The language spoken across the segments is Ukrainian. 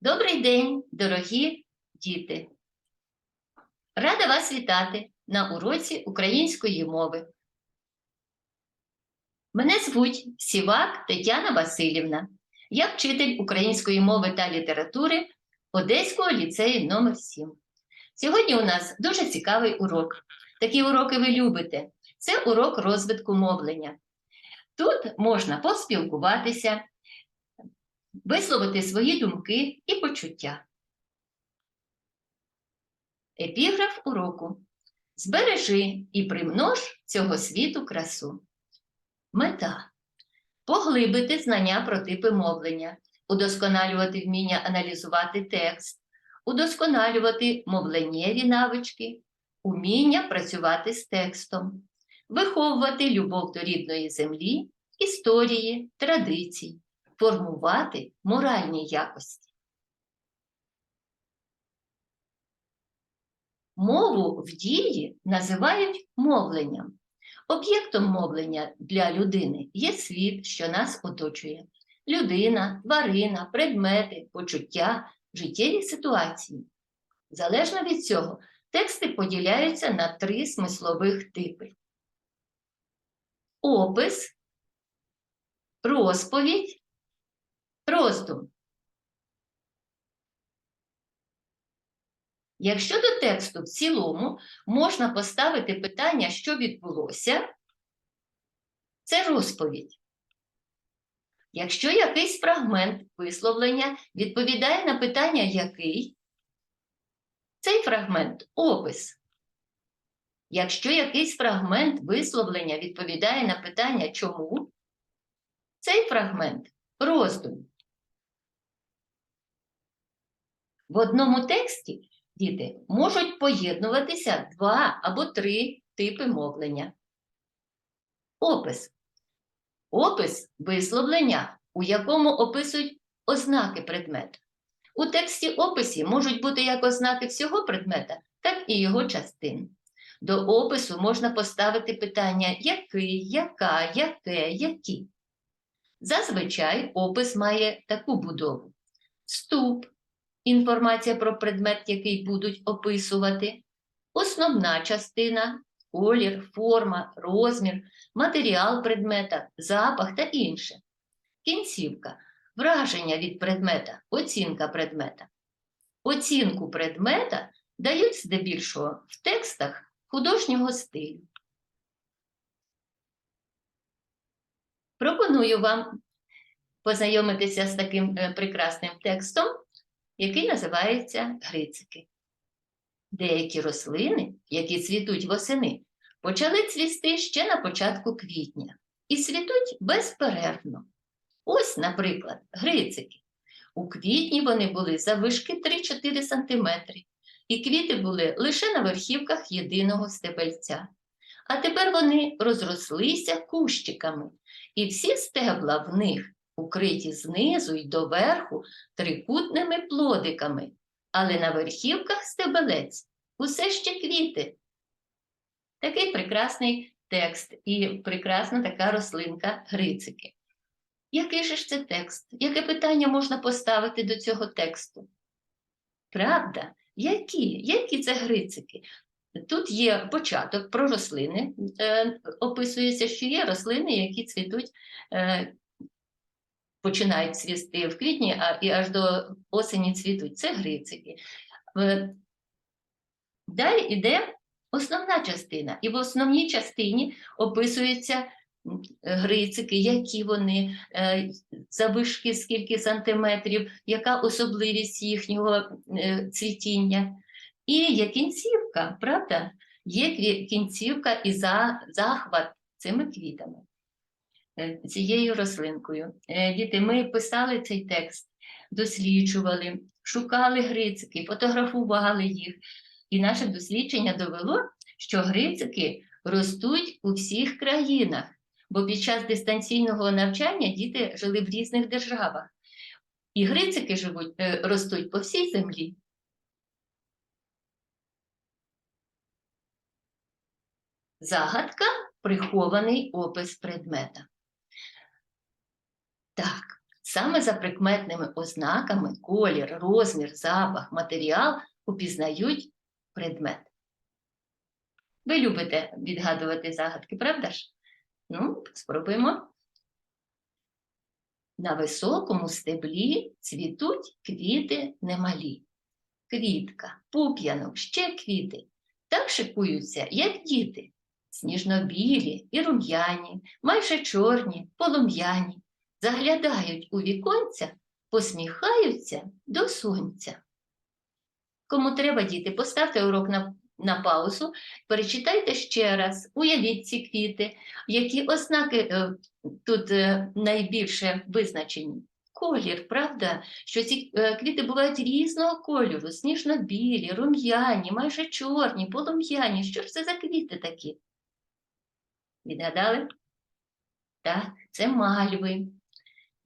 Добрий день, дорогі діти! Рада вас вітати на уроці української мови. Мене звуть Сівак Тетяна Васильівна. Я вчитель української мови та літератури Одеського ліцею номер 7 Сьогодні у нас дуже цікавий урок. Такі уроки ви любите. Це урок розвитку мовлення. Тут можна поспілкуватися, висловити свої думки і почуття. Епіграф уроку. Збережи і примнож цього світу красу. Мета поглибити знання про типи мовлення, удосконалювати вміння аналізувати текст, удосконалювати мовленнєві навички, уміння працювати з текстом, виховувати любов до рідної землі, історії, традицій, формувати моральні якості. Мову в дії називають мовленням. Об'єктом мовлення для людини є світ, що нас оточує: людина, тварина, предмети, почуття, життєві ситуації. Залежно від цього, тексти поділяються на три смислових типи: опис, розповідь, роздум. Якщо до тексту в цілому можна поставити питання, що відбулося, це розповідь. Якщо якийсь фрагмент висловлення відповідає на питання який, цей фрагмент опис. Якщо якийсь фрагмент висловлення відповідає на питання чому, цей фрагмент роздум. В одному тексті діти можуть поєднуватися два або три типи мовлення. Опис. Опис висловлення, у якому описують ознаки предмету. У тексті описі можуть бути як ознаки всього предмета, так і його частин. До опису можна поставити питання який, яка, яке, які. Зазвичай опис має таку будову: вступ, інформація про предмет, який будуть описувати, основна частина, колір, форма, розмір, матеріал предмета, запах та інше. Кінцівка враження від предмета, оцінка предмета. Оцінку предмета дають здебільшого в текстах художнього стилю. Пропоную вам познайомитися з таким е, прекрасним текстом, який називається Грицики. Деякі рослини, які цвітуть восени, почали цвісти ще на початку квітня і цвітуть безперервно. Ось, наприклад, грицики. У квітні вони були завишки 3-4 см, і квіти були лише на верхівках єдиного стебельця. А тепер вони розрослися кущиками, і всі стебла в них укриті знизу й доверху трикутними плодиками, але на верхівках стебелець усе ще квіти. Такий прекрасний текст і прекрасна така рослинка грицики. Який же ж це текст? Яке питання можна поставити до цього тексту? Правда? Які? Які це грицики? Тут є початок про рослини, е, описується, що є рослини, які цвітуть, е, починають цвісти в квітні, а і аж до осені цвітуть. Це грицики. Далі йде основна частина, і в основній частині описуються грицики, які вони, е, завишки скільки сантиметрів, яка особливість їхнього е, цвітіння. І є кінцівка, правда? Є кінцівка і захват цими квітами, цією рослинкою. Е, Діти, ми писали цей текст, досліджували, шукали грицики, фотографували їх. І наше дослідження довело, що грицики ростуть у всіх країнах, бо під час дистанційного навчання діти жили в різних державах. І грицики живуть, е, ростуть по всій землі. Загадка прихований опис предмета. Так, Саме за прикметними ознаками колір, розмір, запах, матеріал упізнають предмет. Ви любите відгадувати загадки, правда ж? Ну, спробуємо. На високому стеблі цвітуть квіти немалі. Квітка, пуп'янок, ще квіти. Так шикуються, як діти. Сніжно-білі і рум'яні, майже чорні, полум'яні. Заглядають у віконця, посміхаються до сонця. Кому треба, діти, поставте урок на, на паузу, перечитайте ще раз, уявіть ці квіти, які ознаки е, тут е, найбільше визначені. Колір, правда, що ці е, квіти бувають різного кольору, сніжно-білі, рум'яні, майже чорні, полум'яні. Що ж це за квіти такі? Відгадали? Так, це мальви.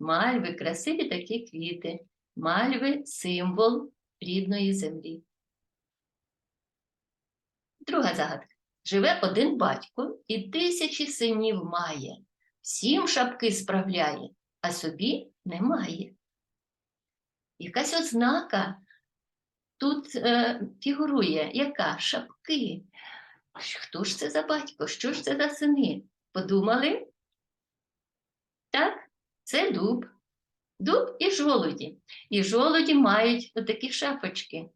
Мальви красиві такі квіти. Мальви символ рідної землі. Друга загадка. Живе один батько і тисячі синів має, всім шапки справляє, а собі немає. Якась ознака тут е, фігурує, яка шапки. Хто ж це за батько? Що ж це за сини? Подумали? Так, це дуб. Дуб і жолуді. І жолуді мають отакі шапочки.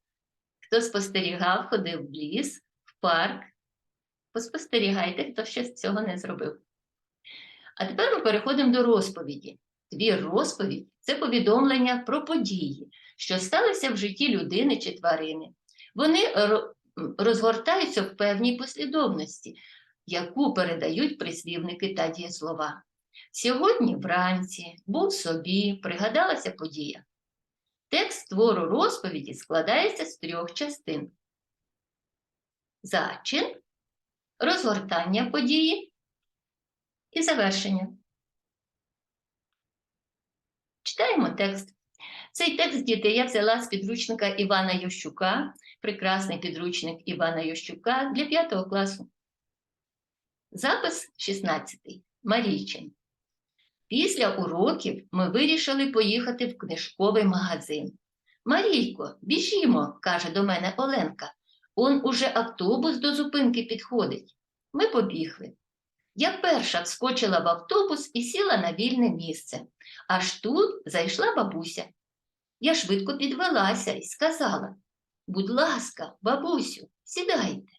Хто спостерігав, ходив в ліс, в парк. Поспостерігайте, хто ще цього не зробив. А тепер ми переходимо до розповіді. Твір розповідь це повідомлення про події, що сталися в житті людини чи тварини. Вони розгортаються в певній послідовності, яку передають прислівники та дієслова. Сьогодні вранці був собі, пригадалася подія. Текст твору розповіді складається з трьох частин: зачин, розгортання події і завершення. Читаємо текст. Цей текст, діти, я взяла з підручника Івана Ющука, прекрасний підручник Івана Ющука для 5 класу. Запис 16. Марійчин. Після уроків ми вирішили поїхати в книжковий магазин. Марійко, біжімо, каже до мене Оленка. Он уже автобус до зупинки підходить. Ми побігли. Я перша вскочила в автобус і сіла на вільне місце. Аж тут зайшла бабуся. Я швидко підвелася і сказала: Будь ласка, бабусю, сідайте.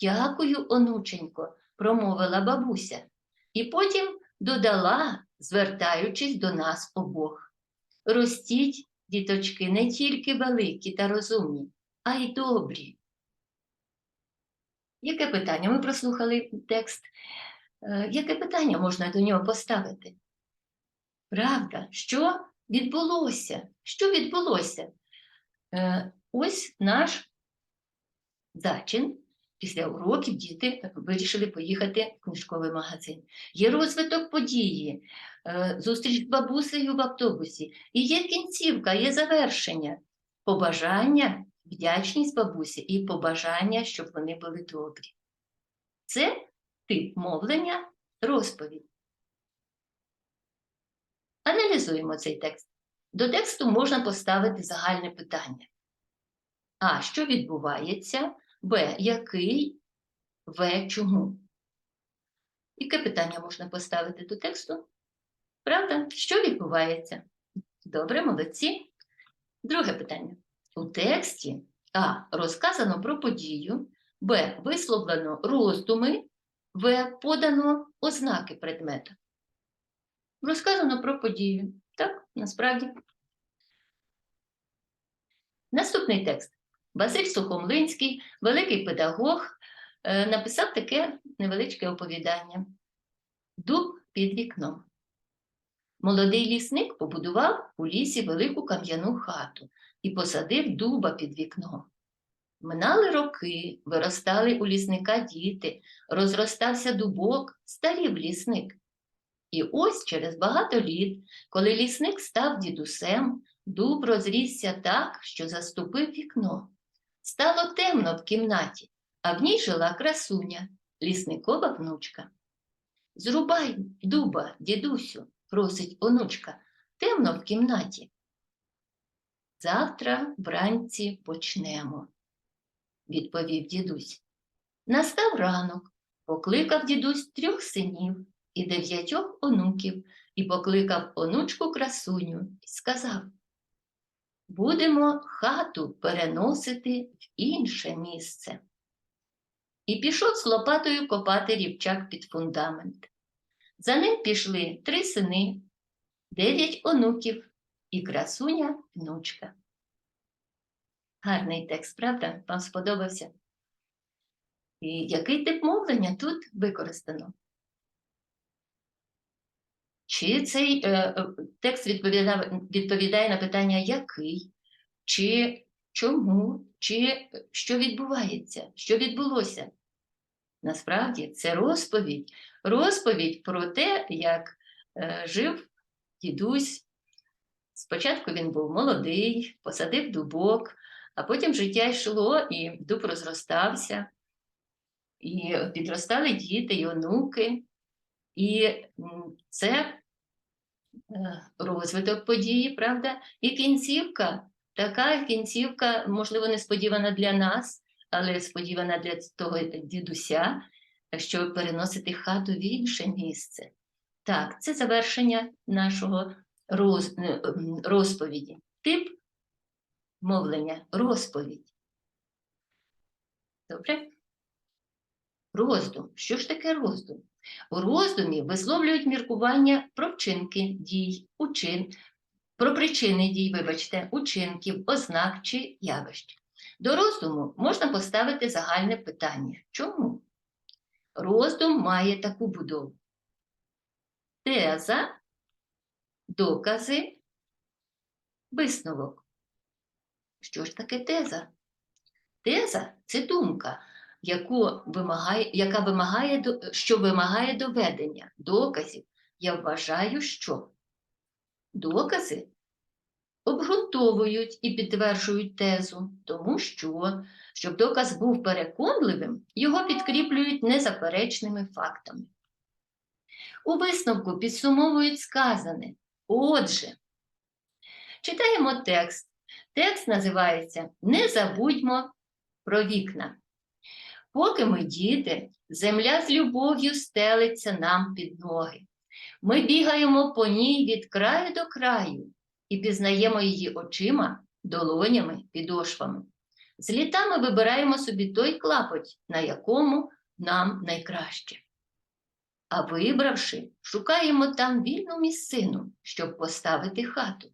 Дякую, онученько, промовила бабуся, і потім додала, звертаючись до нас обох. Ростіть, діточки, не тільки великі та розумні, а й добрі. Яке питання? Ми прослухали текст. Е, Яке питання можна до нього поставити? Правда, що відбулося? Що відбулося? Е, Ось наш зачин. Після уроків діти вирішили поїхати в книжковий магазин. Є розвиток події, е, зустріч з бабусею в автобусі, і є кінцівка, є завершення, побажання, вдячність бабусі і побажання, щоб вони були добрі. Це тип мовлення, розповідь. Аналізуємо цей текст. До тексту можна поставити загальне питання. А. Що відбувається? Б. Який? В. Чому? Яке питання можна поставити до тексту? Правда? Що відбувається? Добре, молодці. Друге питання. У тексті А. Розказано про подію, Б. Висловлено роздуми, В. Подано ознаки предмета. Розказано про подію. Так, насправді. Наступний текст. Василь Сухомлинський, великий педагог, е, написав таке невеличке оповідання. Дуб під вікном. Молодий лісник побудував у лісі велику кам'яну хату і посадив дуба під вікном. Минали роки, виростали у лісника діти, розростався дубок, старів лісник. І ось через багато літ, коли лісник став дідусем, дуб розрісся так, що заступив вікно. Стало темно в кімнаті, а в ній жила красуня, лісникова внучка. Зрубай дуба, дідусю, просить онучка, темно в кімнаті. Завтра вранці почнемо, відповів дідусь. Настав ранок, покликав дідусь трьох синів і дев'ятьох онуків, і покликав онучку красуню і сказав: Будемо хату переносити в інше місце. І пішов з лопатою копати рівчак під фундамент. За ним пішли три сини, дев'ять онуків і красуня внучка. Гарний текст, правда? Вам сподобався? І який тип мовлення тут використано? Чи цей е, е, текст відповідає, на питання який, чи чому, чи що відбувається, що відбулося? Насправді це розповідь, розповідь про те, як е, жив дідусь. Спочатку він був молодий, посадив дубок, а потім життя йшло, і дуб розростався, і підростали діти і онуки. І це розвиток події, правда? І кінцівка, така кінцівка, можливо, несподівана для нас, але сподівана для того дідуся, щоб переносити хату в інше місце. Так, це завершення нашого роз, е, розповіді. Тип мовлення розповідь. Добре? Роздум. Що ж таке роздум? У роздумі висловлюють міркування про вчинки дій, учин, про причини дій, вибачте, учинків, ознак чи явищ. До роздуму можна поставити загальне питання. Чому? Роздум має таку будову. Теза, докази, висновок. Що ж таке теза? Теза це думка, яку вимагає, яка вимагає, що вимагає доведення, доказів. Я вважаю, що докази обґрунтовують і підтверджують тезу, тому що, щоб доказ був переконливим, його підкріплюють незаперечними фактами. У висновку підсумовують сказане. Отже, читаємо текст. Текст називається Не забудьмо про вікна. Поки ми діти, земля з любов'ю стелиться нам під ноги. Ми бігаємо по ній від краю до краю і пізнаємо її очима, долонями, підошвами. З літами вибираємо собі той клапоть, на якому нам найкраще. А вибравши, шукаємо там вільну місцину, щоб поставити хату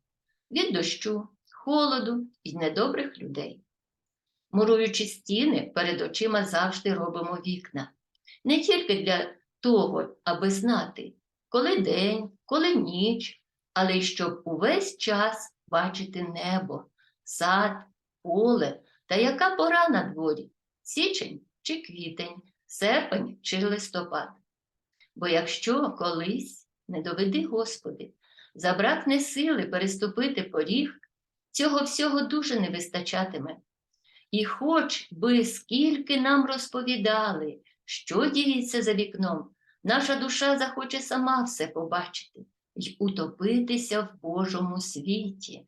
від дощу, холоду і недобрих людей. Муруючи стіни, перед очима завжди робимо вікна. Не тільки для того, аби знати, коли день, коли ніч, але й щоб увесь час бачити небо, сад, поле та яка пора на дворі – січень чи квітень, серпень чи листопад. Бо якщо колись, не доведи Господи, забракне сили переступити поріг, цього всього дуже не вистачатиме. І хоч би скільки нам розповідали, що діється за вікном, наша душа захоче сама все побачити й утопитися в Божому світі.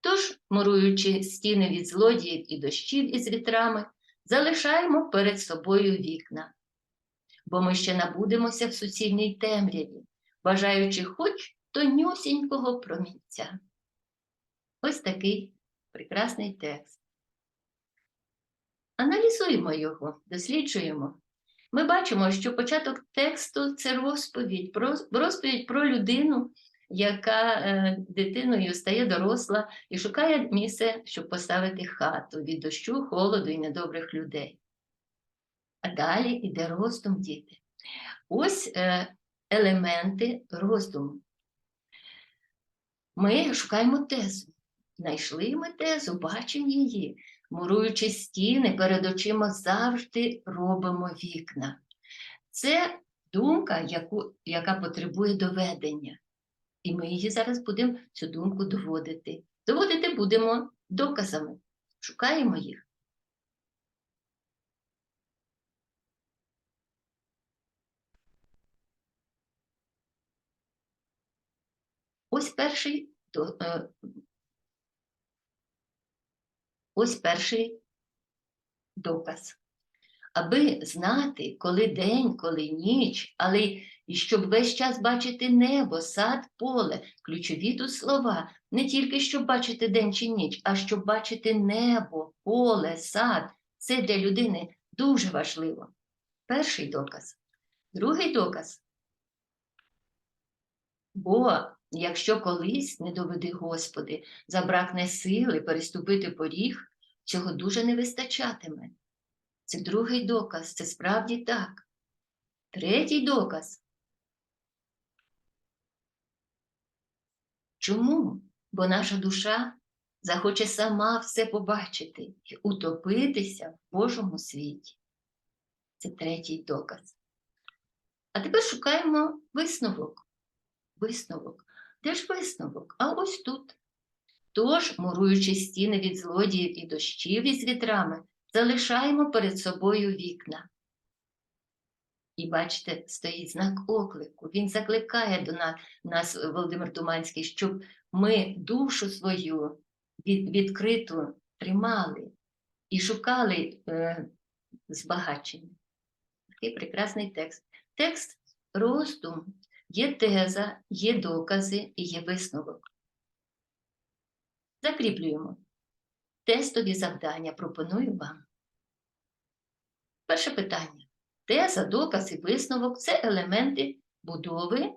Тож, муруючи стіни від злодіїв і дощів із вітрами, залишаємо перед собою вікна, бо ми ще набудемося в суцільній темряві, бажаючи хоч тонюсінького промінця. Ось такий прекрасний текст. Аналізуємо його, досліджуємо. Ми бачимо, що початок тексту це розповідь, про, розповідь про людину, яка е, дитиною стає доросла і шукає місце, щоб поставити хату від дощу, холоду і недобрих людей. А далі йде роздум діти. Ось е, елементи роздуму. Ми шукаємо тезу. Знайшли ми тезу, бачимо її. Муруючи стіни, перед очима завжди робимо вікна. Це думка, яку, яка потребує доведення. І ми її зараз будемо цю думку доводити. Доводити будемо доказами. Шукаємо їх. Ось перший, е, ось перший доказ. Аби знати, коли день, коли ніч, але і щоб весь час бачити небо, сад, поле, ключові тут слова, не тільки щоб бачити день чи ніч, а щоб бачити небо, поле, сад. Це для людини дуже важливо. Перший доказ. Другий доказ. Бо якщо колись, не доведи Господи, забракне сили переступити поріг, цього дуже не вистачатиме. Це другий доказ, це справді так. Третій доказ. Чому? Бо наша душа захоче сама все побачити і утопитися в Божому світі. Це третій доказ. А тепер шукаємо висновок. Висновок. Де ж висновок? А ось тут. Тож, муруючи стіни від злодіїв і дощів із вітрами, залишаємо перед собою вікна. І бачите, стоїть знак оклику. Він закликає до нас, Володимир Туманський, щоб ми душу свою від, відкриту тримали і шукали е, збагачення. Такий прекрасний текст. Текст роздум, є теза, є докази і є висновок. Закріплюємо. Тестові завдання пропоную вам. Перше питання. Теза, доказ і висновок це елементи будови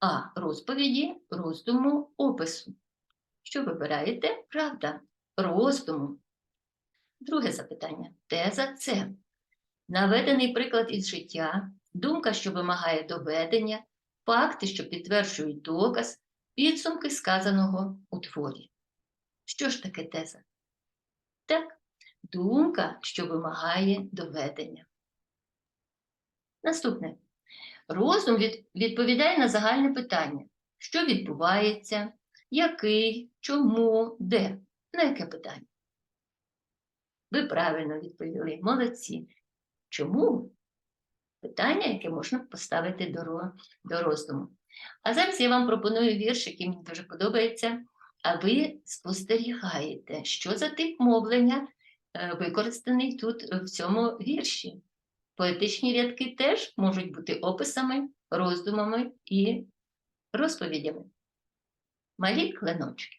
А. Розповіді, роздуму, опису. Що вибираєте? Правда. Роздуму. Друге запитання. Теза це наведений приклад із життя, думка, що вимагає доведення, факти, що підтверджують доказ, підсумки сказаного у творі. Що ж таке теза? Так, думка, що вимагає доведення. Наступне. Розум від, відповідає на загальне питання, що відбувається, який, чому, де. На яке питання? Ви правильно відповіли, молодці. Чому? Питання, яке можна поставити до, до роздуму. А зараз я вам пропоную вірш, який мені дуже подобається. А ви спостерігаєте, що за тип мовлення е, використаний тут в цьому вірші. Поетичні рядки теж можуть бути описами, роздумами і розповідями. Малі кленочки.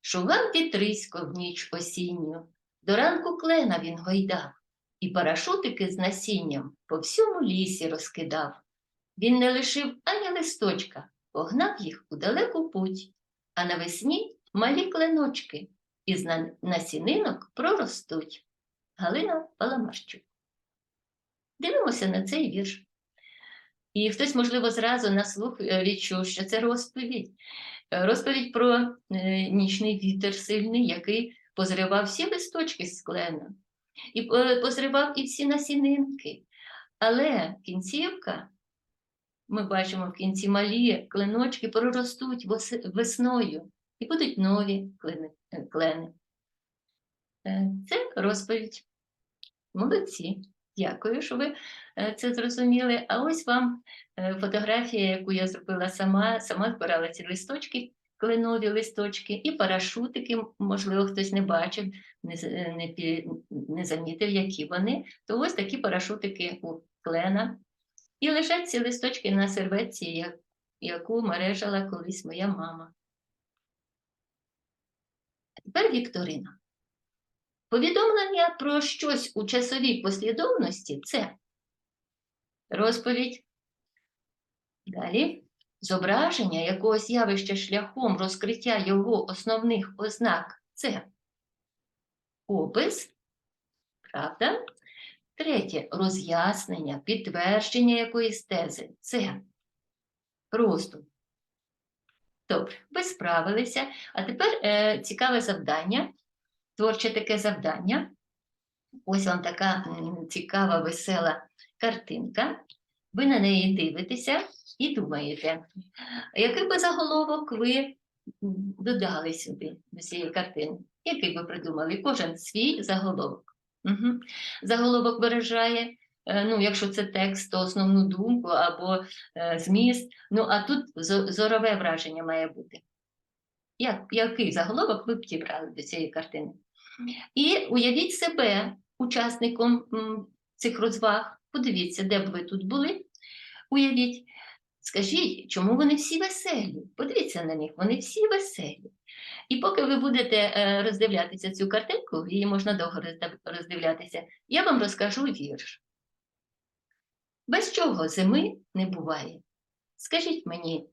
Шугав вітрисько в ніч осінню, до ранку клена він гойдав, і парашутики з насінням по всьому лісі розкидав. Він не лишив ані листочка, погнав їх у далеку путь, а навесні малі кленочки із на- насінинок проростуть. Галина Паламарчук. Дивимося на цей вірш. І хтось, можливо, зразу на слух е, відчув, що це розповідь. Е, Розповідь про е, нічний вітер сильний, який позривав всі листочки з клена, і е, позривав і всі насінинки. Але кінцівка, ми бачимо в кінці малі клиночки проростуть весною і будуть нові е, клени. Е, Це розповідь. Молодці. Дякую, що ви це зрозуміли. А ось вам фотографія, яку я зробила сама, сама збирала ці листочки, кленові листочки, і парашутики, можливо, хтось не бачив, не, е, не, не замітив, які вони. То ось такі парашутики у клена. І лежать ці листочки на серветці, як- яку мережала колись моя мама. Тепер Вікторина. Повідомлення про щось у часовій послідовності це розповідь. Далі зображення якогось явища шляхом розкриття його основних ознак це опис, правда? Третє роз'яснення, підтвердження якоїсь тези це роздум. Добре, ви справилися. А тепер е, цікаве завдання творче таке завдання. Ось вам така цікава, весела картинка. Ви на неї дивитеся і думаєте, який би заголовок ви додали сюди, до цієї картини? Який би придумали? Кожен свій заголовок. Угу. Заголовок виражає е, ну, якщо це текст, то основну думку або е, зміст. Ну, а тут зорове враження має бути. Як, який заголовок ви б дібрали до цієї картини? І уявіть себе учасником цих розваг. Подивіться, де б ви тут були. Уявіть, скажіть, чому вони всі веселі? Подивіться на них, вони всі веселі. І поки ви будете е, роздивлятися цю картинку, її можна довго роздивлятися, я вам розкажу вірш. Без чого зими не буває. Скажіть мені,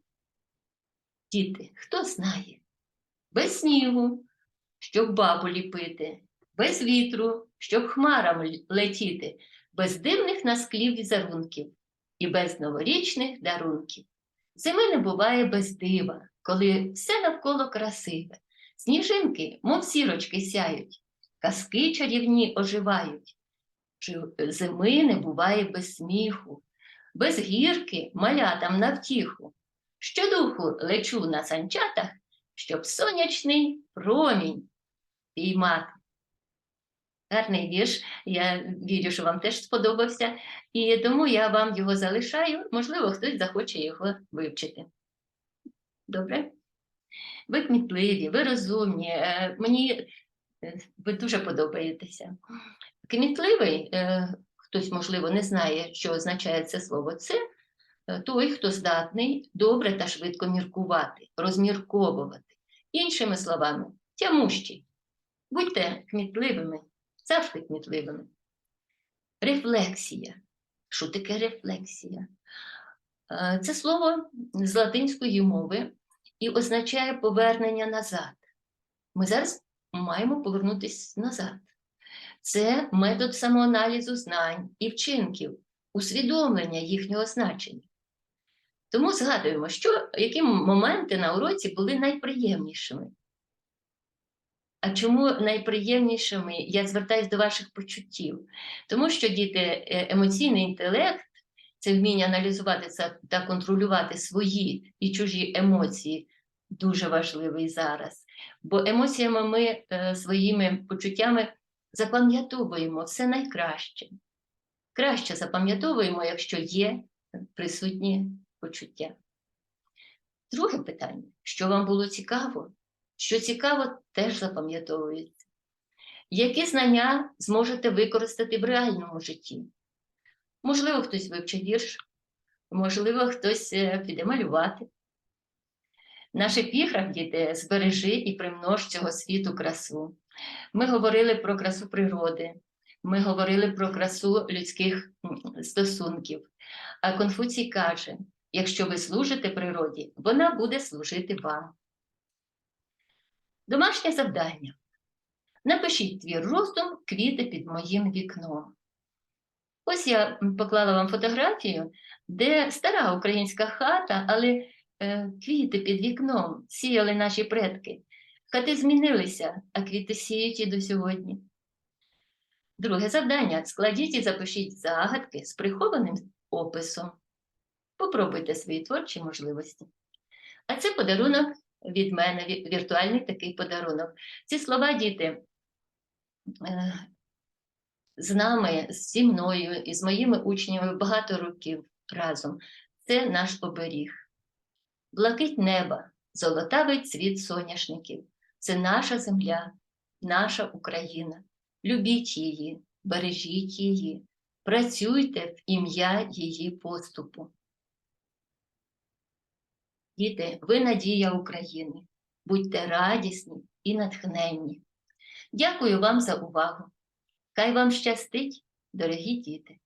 діти, хто знає? Без снігу, щоб бабу ліпити, без вітру, щоб хмарам летіти, без дивних насклів візерунків і без новорічних дарунків. Зими не буває без дива, коли все навколо красиве. Сніжинки, мов сірочки сяють, казки чарівні оживають. Зими не буває без сміху, без гірки малятам на втіху. Щодуху лечу на санчатах, щоб сонячний промінь піймати. Гарний вірш, я вірю, що вам теж сподобався, і тому я вам його залишаю. Можливо, хтось захоче його вивчити. Добре? Ви кмітливі, ви розумні. е, Мені е, ви дуже подобаєтеся. Кмітливий, е, хтось, можливо, не знає, що означає це слово. Це той, хто здатний добре та швидко міркувати, розмірковувати. Іншими словами, тямущий. Будьте кмітливими, завжди кмітливими. Рефлексія. Що таке рефлексія? Е, Це слово з латинської мови і означає повернення назад. Ми зараз маємо повернутися назад. Це метод самоаналізу знань і вчинків, усвідомлення їхнього значення. Тому згадуємо, що, які моменти на уроці були найприємнішими. А чому найприємнішими я звертаюся до ваших почуттів? Тому що діти, е, емоційний інтелект це вміння аналізувати та контролювати свої і чужі емоції дуже важливий зараз. Бо емоціями ми е, своїми почуттями запам'ятовуємо все найкраще. Краще запам'ятовуємо, якщо є присутні почуття. Друге питання: що вам було цікаво? Що цікаво, теж запам'ятовується. Які знання зможете використати в реальному житті? Можливо, хтось вивчить вірш, можливо, хтось е, піде малювати. Наш епіграф, діти, збережи і примнож цього світу красу. Ми говорили про красу природи, ми говорили про красу людських стосунків. А Конфуцій каже: якщо ви служите природі, вона буде служити вам. Домашнє завдання. Напишіть твір роздум квіти під моїм вікном. Ось я поклала вам фотографію, де стара українська хата, але е, квіти під вікном сіяли наші предки. Хати змінилися, а квіти сіють і до сьогодні. Друге завдання: складіть і запишіть загадки з прихованим описом. Попробуйте свої творчі можливості. А це подарунок від мене, віртуальний такий подарунок. Ці слова, діти, е, з нами, зі мною і з моїми учнями багато років разом. Це наш оберіг. Блакить неба, золотавий цвіт соняшників. Це наша земля, наша Україна. Любіть її, бережіть її, працюйте в ім'я її поступу. Діти, ви надія України. Будьте радісні і натхненні. Дякую вам за увагу. Хай вам щастить, дорогі діти.